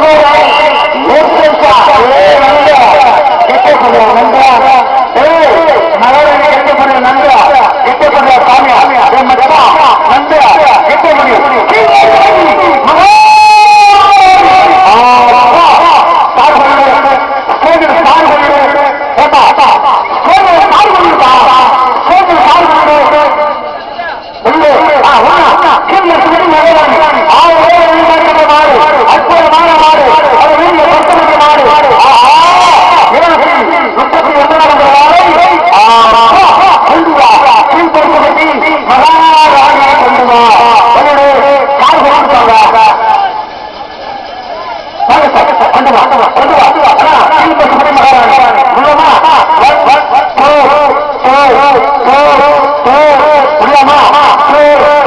Bravo! Allah.